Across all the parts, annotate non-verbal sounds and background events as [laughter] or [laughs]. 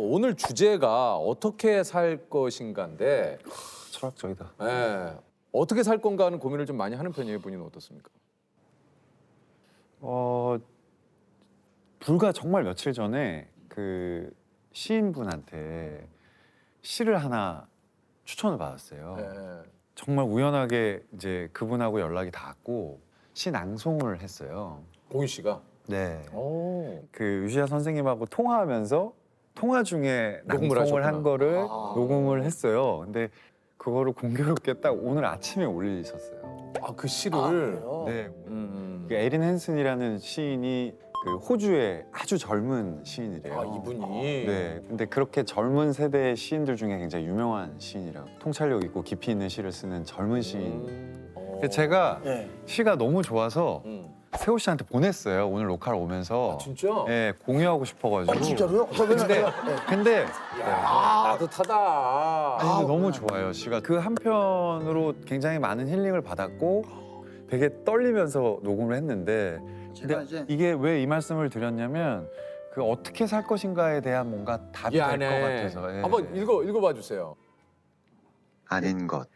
오늘 주제가 어떻게 살 것인가인데 철학적이다. 예, 어떻게 살 건가 하는 고민을 좀 많이 하는 편이에요. 본인은 어떻습니까? 어 불과 정말 며칠 전에 그 시인분한테 시를 하나 추천을 받았어요. 예. 정말 우연하게 이제 그분하고 연락이 닿았고 시 낭송을 했어요. 공유 씨가. 네. 오. 그 유시아 선생님하고 통화하면서 통화 중에 녹음을 낭송을 한. 거를 아. 녹음을 했어요. 근데 그거를 공교롭게 딱 오늘 아침에 올리셨어요. 아 그 시를. 네. 음. 그 에린 헨슨이라는 시인이 그 호주의 아주 젊은 시인이래요. 아 이분이. 네. 근데 그렇게 젊은 세대의 시인들 중에 굉장히 유명한 시인이라고 통찰력 있고 깊이 있는 시를 쓰는 젊은 시인. 음. 어. 근데 제가 예. 시가 너무 좋아서 음. 세호 씨한테 보냈어요. 오늘 로컬 오면서. 아, 진짜? 예, 공유하고 싶어가지고. 아, 진짜로요? 저 왜냐면 근데 제가 예. 근데 야, 따뜻하다. 아니 근데 아, 너무. 좋아요. 시가 그 한편으로 굉장히 많은 힐링을 받았고 되게 떨리면서 녹음을 했는데 제가 근데 이제 이게 왜 이 말씀을 드렸냐면 그 어떻게 살 것인가에 대한 뭔가 답이 이 될 것 안에 같아서 예. 한번 읽어 읽어봐 주세요. 아닌 것.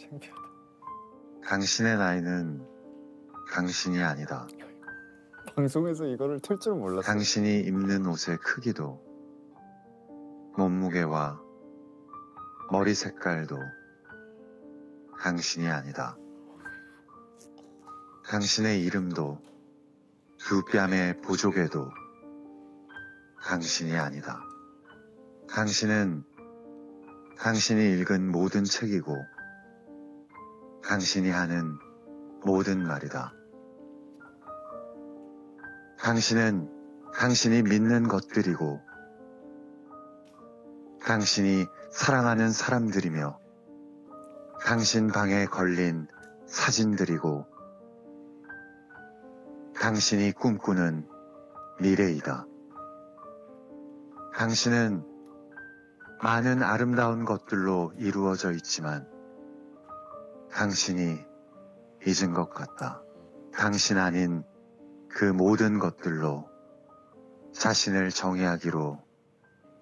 창피하다. 당신의 나이는 당신이 아니다. 방송에서 이거를 틀 줄 몰랐어요. 당신이 입는 옷의 크기도, 몸무게와 머리 색깔도 당신이 아니다. 당신의 이름도 두 뺨의 보조개도 당신이 아니다. 당신은 당신이 읽은 모든 책이고 당신이 하는 모든 말이다. 당신은 당신이 믿는 것들이고 당신이 사랑하는 사람들이며 당신 방에 걸린 사진들이고 당신이 꿈꾸는 미래이다. 당신은 많은 아름다운 것들로 이루어져 있지만 당신이 잊은 것 같다. 당신 아닌 그 모든 것들로 자신을 정의하기로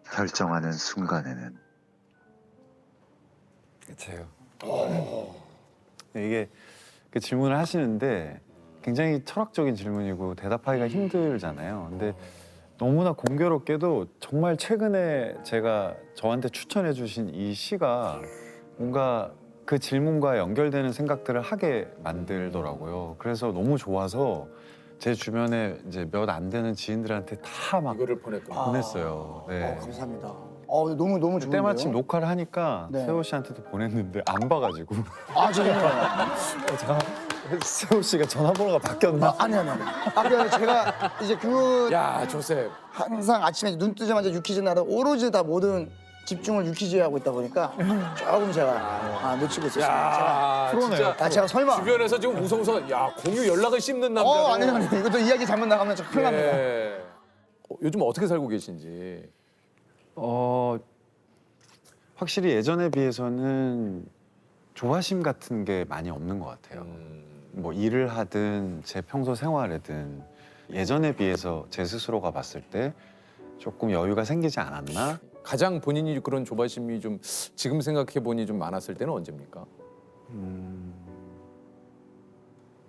결정하는 순간에는 그렇죠. 이게 그 질문을 하시는데 굉장히 철학적인 질문이고 대답하기가 힘들잖아요. 근데 너무나 공교롭게도 정말 최근에 제가 저한테 추천해 주신 이 시가 뭔가 그 질문과 연결되는 생각들을 하게 만들더라고요. 그래서 너무 좋아서 제 주변에 이제 몇 안 되는 지인들한테 다 막 이거를 보냈구나. 아. 보냈어요. 네. 어, 감사합니다. 어, 너무 너무 좋은데요. 때마침 녹화를 하니까 네. 세호 씨한테도 보냈는데 안 봐가지고 아, 정말요? 제가 세호 씨가 전화번호가 바뀌었나? 아, 아니 아니 아니. 아, 그 제가 이제 그 야 조셉. 항상 아침에 눈 뜨자마자 유퀴즈 나라 오로지 다 모든 집중을 유퀴즈에 하고 있다 보니까 조금 제가 아, 놓치고 있었어요. 제가 야 프로네요. 진짜 아, 제가 설마 주변에서 지금 우성우성 야 공유 연락을 씹는 남자. 어, 아니 아니. 이것도 이야기 잘못 나가면 저 큰일 납니다. 예. 어, 요즘 어떻게 살고 계신지. 어 확실히 예전에 비해서는 조바심 같은 게 많이 없는 것 같아요. 음. 뭐 일을 하든 제 평소 생활에든 예전에 비해서 제 스스로가 봤을 때 조금 여유가 생기지 않았나? 가장 본인이 그런 조바심이 좀 지금 생각해 보니 좀 많았을 때는 언제입니까? 음,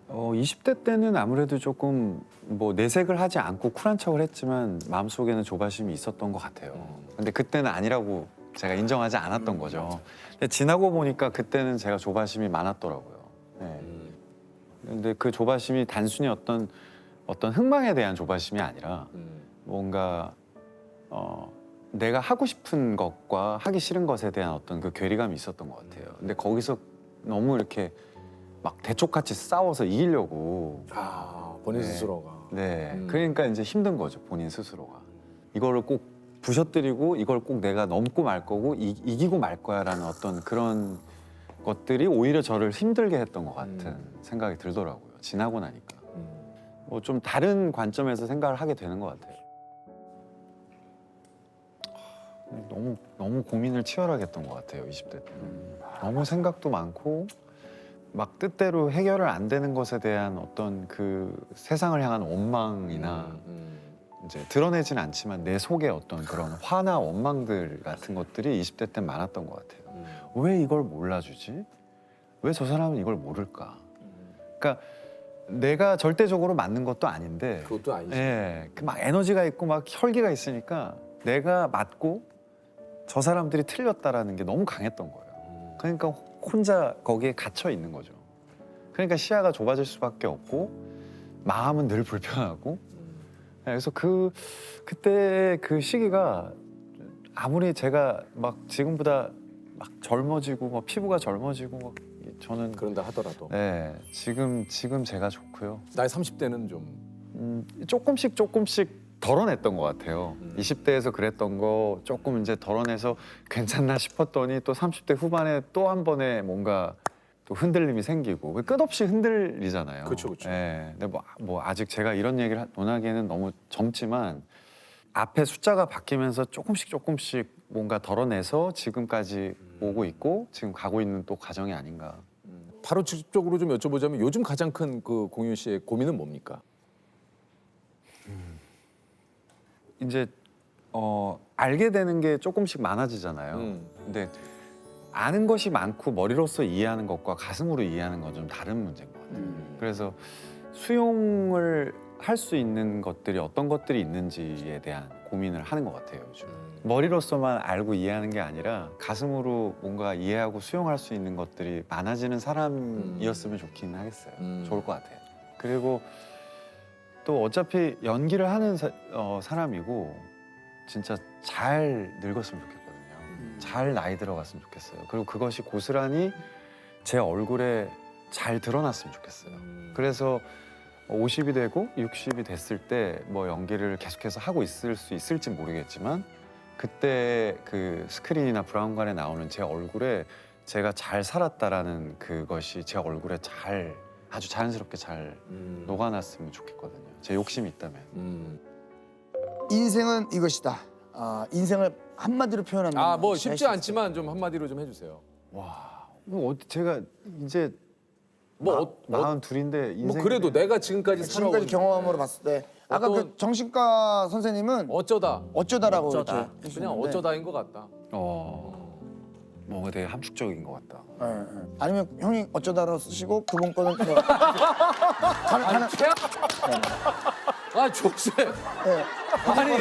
어 20대 때는 아무래도 조금 뭐 내색을 하지 않고 쿨한 척을 했지만 마음속에는 조바심이 있었던 것 같아요. 음. 근데 그때는 아니라고 제가 인정하지 않았던 거죠. 근데 지나고 보니까 그때는 제가 조바심이 많았더라고요. 네. 음. 근데 그 조바심이 단순히 어떤 어떤 흥망에 대한 조바심이 아니라 음. 뭔가 어 내가 하고 싶은 것과 하기 싫은 것에 대한 어떤 그 괴리감이 있었던 것 같아요. 근데 거기서 너무 이렇게 막 대쪽같이 싸워서 이기려고 아 본인 네. 스스로가. 네 음. 그러니까 이제 힘든 거죠 본인 스스로가 이거를 꼭 부셔뜨리고 이걸 꼭 내가 넘고 말 거고 이, 이기고 말 거야라는 어떤 그런 것들이 오히려 저를 힘들게 했던 것 같은 음. 생각이 들더라고요 지나고 나니까 음. 뭐 좀 다른 관점에서 생각을 하게 되는 것 같아요. 너무 너무 고민을 치열하게 했던 것 같아요 20대 때. 너무 생각도 많고 막 뜻대로 해결을 안 되는 것에 대한 어떤 그 세상을 향한 원망이나 음. 이제 드러내진 않지만 내 속에 어떤 그런 화나 원망들 같은 것들이 20대 때 많았던 것 같아요. 음. 왜 이걸 몰라주지? 왜 저 사람은 이걸 모를까? 그러니까 내가 절대적으로 맞는 것도 아닌데, 그것도 아니지. 예, 그 막 에너지가 있고 막 혈기가 있으니까 내가 맞고 저 사람들이 틀렸다라는 게 너무 강했던 거예요. 음. 그러니까 혼자 거기에 갇혀 있는 거죠. 그러니까 시야가 좁아질 수밖에 없고 마음은 늘 불편하고 음. 네, 그래서 그 그때 그 시기가 아무리 제가 막 지금보다 막 젊어지고 막 피부가 젊어지고 막 저는 그런다 하더라도 네, 지금 지금 제가 좋고요. 나의 30대는 좀 음, 조금씩 조금씩 덜어냈던 것 같아요. 음. 20대에서 그랬던 거 조금 이제 덜어내서 괜찮나 싶었더니 또 30대 후반에 또 한 번에 뭔가 또 흔들림이 생기고 끝없이 흔들리잖아요. 그쵸, 그쵸. 예. 근데 뭐, 뭐 아직 제가 이런 얘기를 하- 논하기에는 너무 젊지만 앞에 숫자가 바뀌면서 조금씩 조금씩 뭔가 덜어내서 지금까지 오고 있고 지금 가고 있는 또 과정이 아닌가. 음. 바로 직접적으로 좀 여쭤보자면 요즘 가장 큰 그 공윤 씨의 고민은 뭡니까? 이제 어, 알게 되는 게 조금씩 많아지잖아요. 음. 근데 아는 것이 많고 머리로서 이해하는 것과 가슴으로 이해하는 건 좀 다른 문제인 것 같아요. 음. 그래서 수용을 할 수 있는 것들이 어떤 것들이 있는지에 대한 고민을 하는 것 같아요. 요즘. 머리로서만 알고 이해하는 게 아니라 가슴으로 뭔가 이해하고 수용할 수 있는 것들이 많아지는 사람이었으면 좋긴 하겠어요. 음. 좋을 것 같아요. 그리고 또 어차피 연기를 하는 사, 어, 사람이고 진짜 잘 늙었으면 좋겠거든요. 음. 잘 나이 들어갔으면 좋겠어요. 그리고 그것이 고스란히 제 얼굴에 잘 드러났으면 좋겠어요. 음. 그래서 50이 되고 60이 됐을 때 뭐 연기를 계속해서 하고 있을 수 있을지 모르겠지만 그때 그 스크린이나 브라운관에 나오는 제 얼굴에 제가 잘 살았다라는 그것이 제 얼굴에 잘 아주 자연스럽게 잘 음. 녹아났으면 좋겠거든요. 제 욕심이 있다면. 음. 인생은 이것이다. 아, 인생을 한마디로 표현하는 아, 뭐건 쉽지 않지만 좀 한마디로 좀 해주세요. 와, 뭐 어디 제가 이제 뭐, 마, 어, 어, 마흔 둘인데 인생 뭐 그래도 내가 지금까지 살아온 지금까지 경험으로 봤을 때 아까 어떤- 그 정신과 선생님은 어쩌다 어쩌다라고 어쩌다. 이렇게 그냥 해주셨는데, 어쩌다인 것 같다. 어, 뭔가 되게 함축적인 것 같다. 예, 예. 아니면 형이 어쩌다로 쓰시고 그분 거는 뭐 가는 가는 아 조세. 예. 아니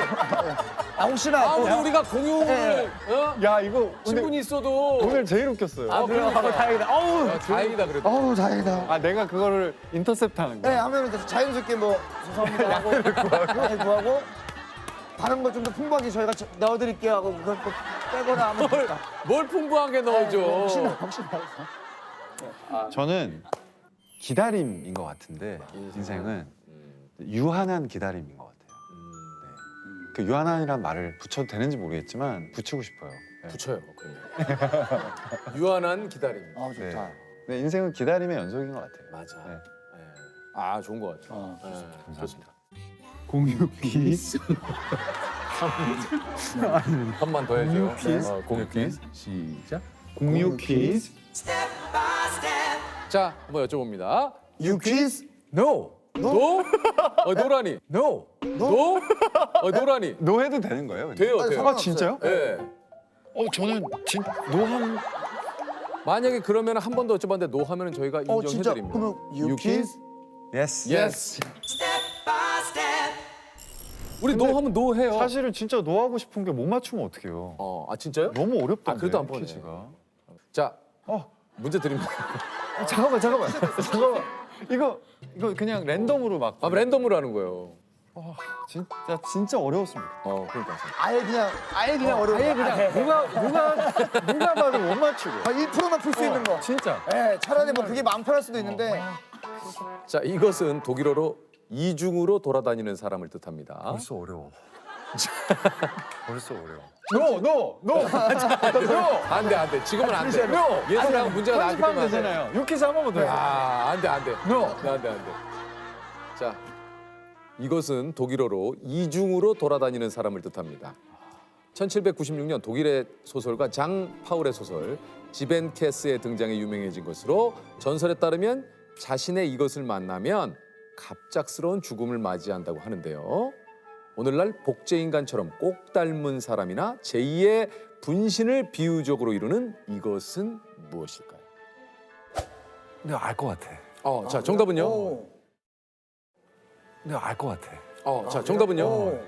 아 혹시나 아무리 또 우리가 공유를 어? 야 이거 친분이 있어도 오늘 제일 웃겼어요. 아 그러니까 다행이다. 어우. 야, 다행이다 그래도. 어우 다행이다. 아 내가 그거를 인터셉트하는 네, 거야. 하면 이제 자연스럽게 뭐 죄송합니다 하고 양해를 구하고 다른 걸좀더 풍부하게 저희가 저- 넣어드릴게요 하고 그걸 또 빼거나 하면 뭘. 뭘 풍부하게 넣어줘. 혹시나 혹시나 해서. 저는 기다림인 것 같은데 인생은 유한한 기다림인 것 같아요. 음, 그 유한한이란 말을 붙여도 되는지 모르겠지만 붙이고 싶어요. 네. 붙여요. 그러면. [laughs] 유한한 기다림. 아 좋다. 네, 인생은 기다림의 연속인 것 같아요. 맞아. 네. 예. 아 좋은 것 같아. 어, 예, 좋습니다. 공유 퀴즈. [laughs] 한번 더 해줘요. 어, 공유 퀴즈. 시작. 공유 퀴즈. 자, 한번 여쭤봅니다. 유퀴즈 No. 노? 어, 노라니. No. 노? 어, 노라니. 노 해도 되는 거예요? 근데? 돼요, 돼요. 상관없어요. 진짜요? 예. 어 저는 진 노한 만약에 그러면 한 번 더 여쭤봤는데 노 하면은 저희가 어 진짜 인정해드립니다. 그러면 유퀴즈 예스. 예스. 우리 노 하면 노 해요. 사실은 진짜 노 하고 싶은 게 못 맞추면 어떡해요? 어, 아 진짜요? 너무 어렵던데. 아, 그래도 안 보네. 퀴즈가. 자, 어. 문제 드립니다. 어, [laughs] 잠깐만 잠깐만 잠깐만 이거 이거 그냥 랜덤으로 막 아, 랜덤으로 하는 거예요. 진짜 진짜 어려웠습니다. 어, 그러니까. 아예 그냥 아예 그냥 어 려운 아예 거. 그냥 누가 누가 누가 봐도 못 맞추고. 아, 1%만 풀 수 있는 거. 진짜. 예, 차라리 뭐 그게 마음 편할 수도 있는데 자, 이것은 독일어로 이중으로 돌아다니는 사람을 뜻합니다. 벌써 어려워. [laughs] 벌써 어려워. 노, 노, 노, 노. 안 돼, 안 돼. 지금은 안 돼. 예술하고 문제가 나기 편집하면 때문에 안 돼. 되잖아요. 유퀴즈 한 번만 더 해요. 아, 안 돼, 안 돼. 노. 네, 안 돼, 안 돼. 자, 이것은 독일어로 이중으로 돌아다니는 사람을 뜻합니다. 1796년 독일의 소설가 장 파울의 소설 지벤캐스의 등장에 유명해진 것으로 전설에 따르면 자신의 이것을 만나면 갑작스러운 죽음을 맞이한다고 하는데요. 오늘날 복제인간처럼 꼭 닮은 사람이나 제2의 분신을 비유적으로 이루는 이것은 무엇일까요? 내가 알 것 같아. 어, 자 정답은요? 오. 내가 알 것 같아. 어, 자 정답은요? 오.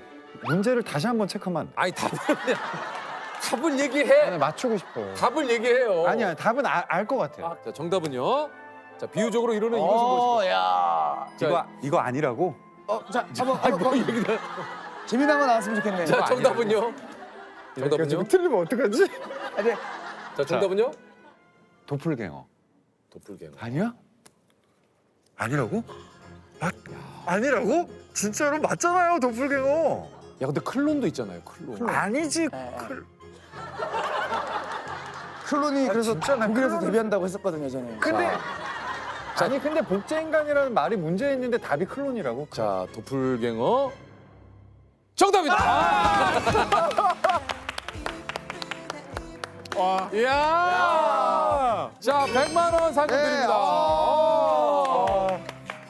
문제를 다시 한번 체크하면 안 돼. 아니 답을 [laughs] 답을 얘기해. 아니, 맞추고 싶어. 답을 얘기해요. 아니야, 답은 알 것 같아. 자 정답은요? 자 비유적으로 이루는 이것은 어, 무엇일까요? 야. 자, 이거 이거 아니라고? 어, 자, 한번 아니 한번 뭐 얘기를? 재미난 거 나왔으면 좋겠네. 자 정답은요? 정답은요? 틀리면 어떡하지? 아, 네. 자 정답은요? 도플갱어. 도플갱어. 아니야? 아니라고? 아, 아니라고? 진짜로 맞잖아요, 도플갱어. 야 근데 클론도 있잖아요. 클론. 아니지. 네. 클... 클론이 그래서 진짜 나 독일에서 데뷔한다고 했었거든요, 저는. 근데 자. 아니 근데 복제인간이라는 말이 문제였는데 답이 클론이라고? 자 도플갱어 정답이다. 와. 이야. 자 100만 원 상금 네, 드립니다. 아.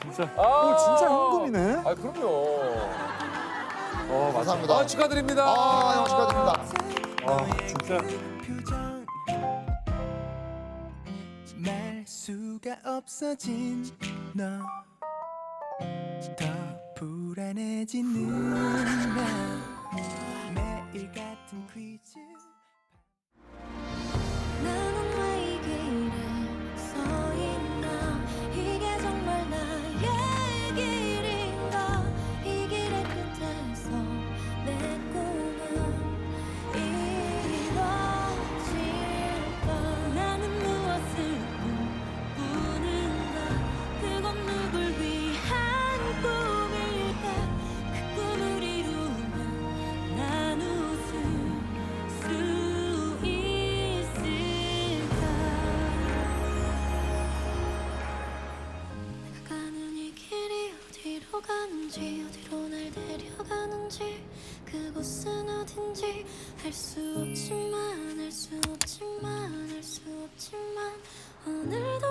진짜. 아. 오 진짜 현금이네. 아 그럼요. 어 맞아. 감사합니다. 아 축하드립니다. 아, 형 축하드립니다. 아 진짜. 수가 없어진 너. 더 불안해지는 나. 매일 같은 퀴즈 가는지 어디로 날 데려가는지 그곳은 어딘지 알 수 없지만 알 수 없지만 알 수 없지만 오늘도